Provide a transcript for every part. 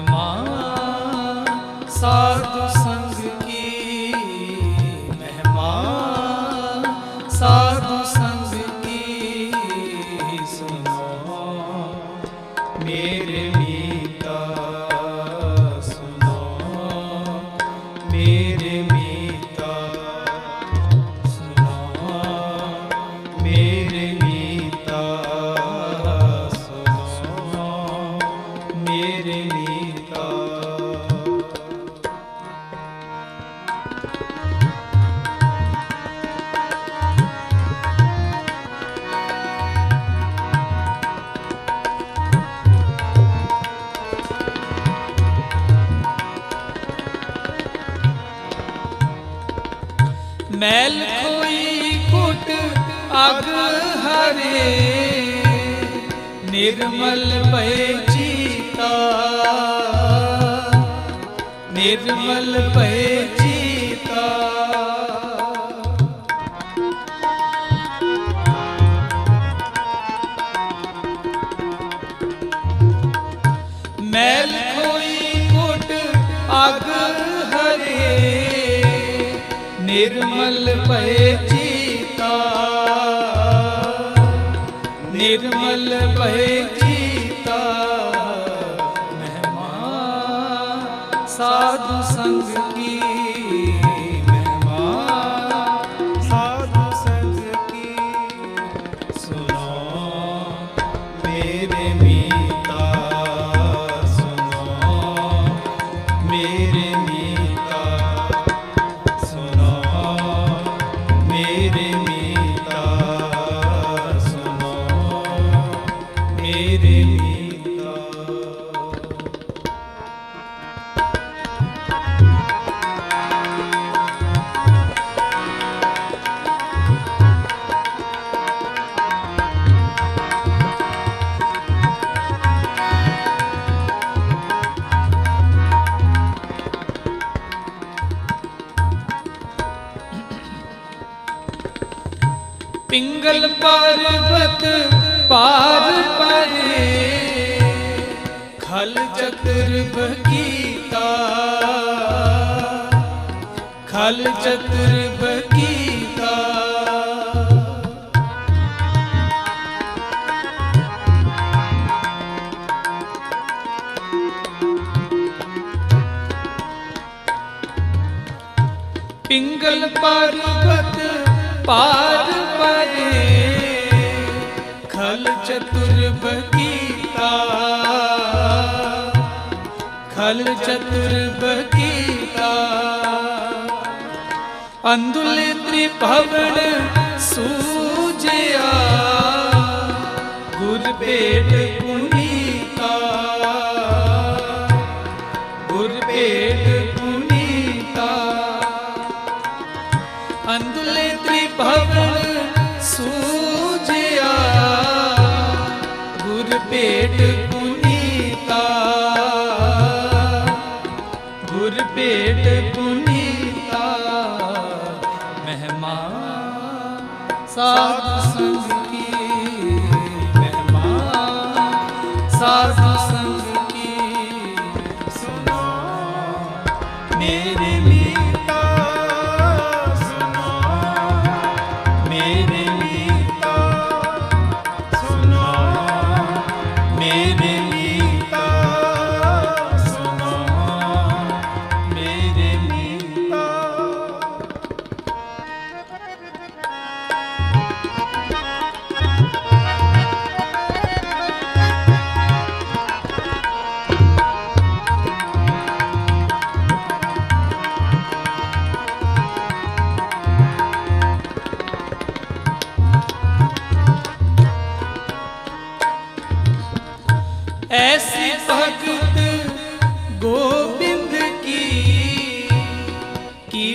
ਮਹਿਮਾ ਸਾਧੂ ਮੈਲ ਕੋਈ ਕੁਟ ਅਗ ਹਰੇ। ਨਿਰਮਲ ਭਏ ਚੀਤਾ। ਨਿਰਮਲ ਭਏ ਚੀਤਾ। ਨਿਰਮਲ ਭਏ ਚੀਤਾ। ਨਿਰਮਲ ਭਏ ਚੀਤਾ। ਮਹਿਮਾ ਸਾਧੂ ਸੰਗ ਪਿੰਗਲ ਪਰਬਤ ਪਾਰ ਪਰੇ। ਖਲ ਚਤੁਰ ਬਕੀਤਾ। ਖਲ ਚਤੁਰ ਬਕੀਤਾ। ਪਿੰਗਲ ਪਰਬਤ ਪਾਰ ਪਰੇ ਖਲ ਚਤੁਰ ਬਕੀਤਾ। ਖਲ ਚਤੁਰ ਬਕੀਤਾ। ਅੰਦੁਲ ਤ੍ਰਿਭਵਨ ਸੂਜਿਆ। ਗੁਰ ਭੇਟ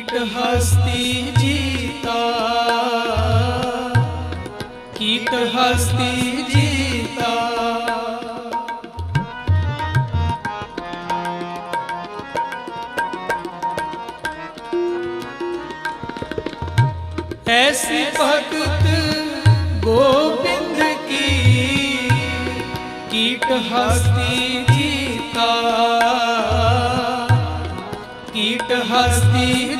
ਕੀਟ ਹਸਤੀ ਜੀਤਾ ਕੀਟ ਹਸਤੀ ਜੀਤਾ ਐਸੀ ਭਗਤ ਗੋਬਿੰਦ ਕੀ ਕੀਟ ਹਸਤੀ ਜੀਤਾ ਕੀਟ ਹਸਤੀ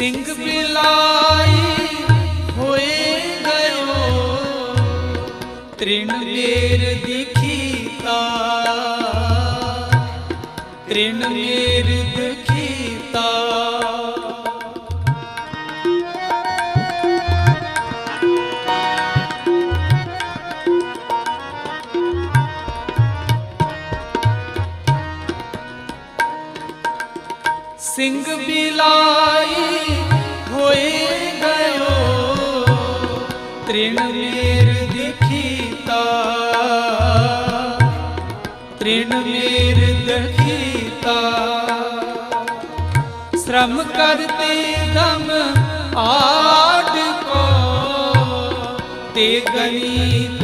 ਸਿੰਘ ਬਿਲਾਈ ਹੋਏ ਗਇਓ। ਤ੍ਰਿਣ ਮੇਰ ਦਿਖੀਤਾ। ਤ੍ਰਿਣ ਮੇਰ ਸਿੰਘ ਬਿਲਾਈ ਹੋਏ ਗਇਓ। ਤ੍ਰਿਣ ਮੇਰ ਦਿਖੀਤਾ। ਤ੍ਰਿਣ ਮੇਰ ਦਿਖੀਤਾ। ਸ਼ਰਮ ਕਰਤੇ ਦਮ ਆਡ ਕੋ। ਤੇ ਗਣਿਤ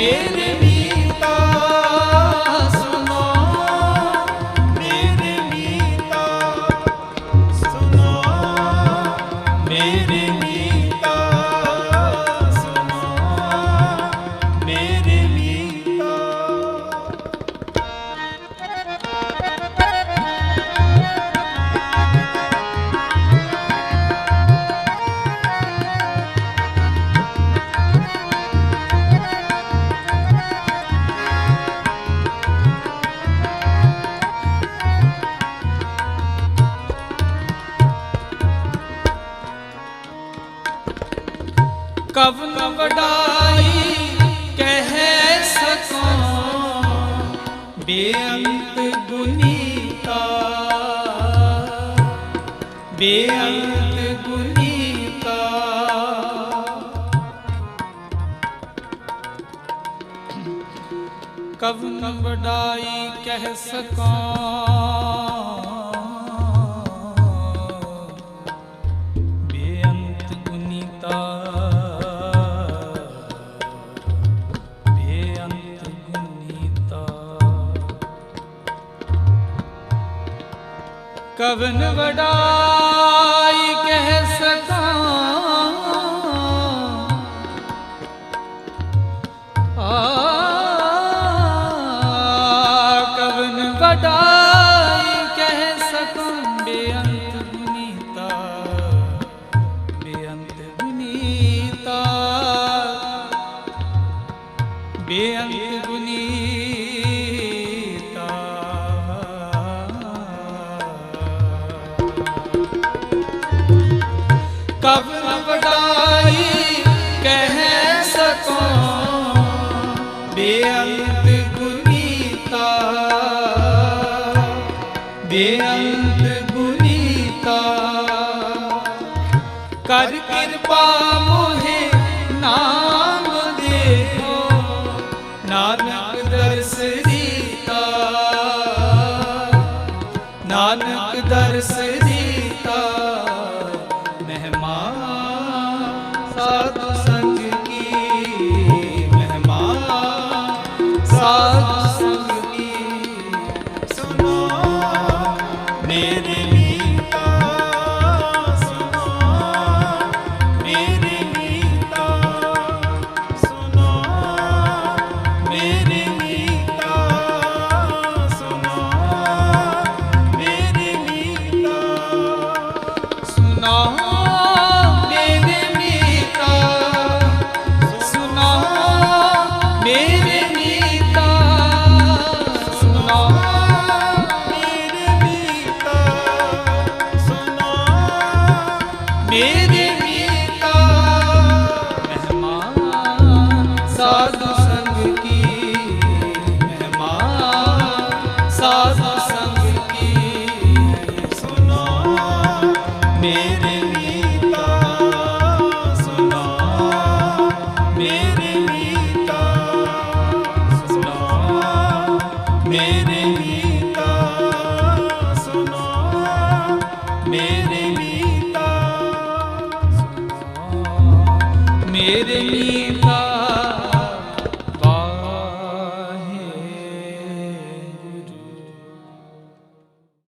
ਮੇਰੇ ਮੀਤਾ ਕਵਨ ਵਡਾਈ ਕਹਿ ਸਕੋ। ਬੇਅੰਤ ਗੁਨੀਤਾ। ਬੇਅੰਤ ਗੁਨੀਤਾ। ਕਵਨ ਵਡਾਈ ਕਹਿ ਸਕੋ। ਕਵਨ ਵਡਾਈ ਕਹਿ ਸਕਾਂ। ਆ ਕਵਨ ਵਡਾਈ ਕਹਿ ਸਕੂੰ। ਬੇਅੰਤ ਗੁਨੀਤਾ ਬੇਅੰਤ ਗੁਨੀਤਾ ਬੇਅੰਤ ਬੇਅੰਤ ਗੁਨੀਤਾ ਕਰ ਕਿਰਪਾ ਮੋਹਿ ਨਾਮ ਦੇਵੋ, ਨਾਨਕ ਦਰਸ ਦੀਤਾ। ਨਾਨਕ ਦਰਸ ਦੀਤਾ, ਮਹਿਮਾ ਸਾਧੂ ਮੇਰੇ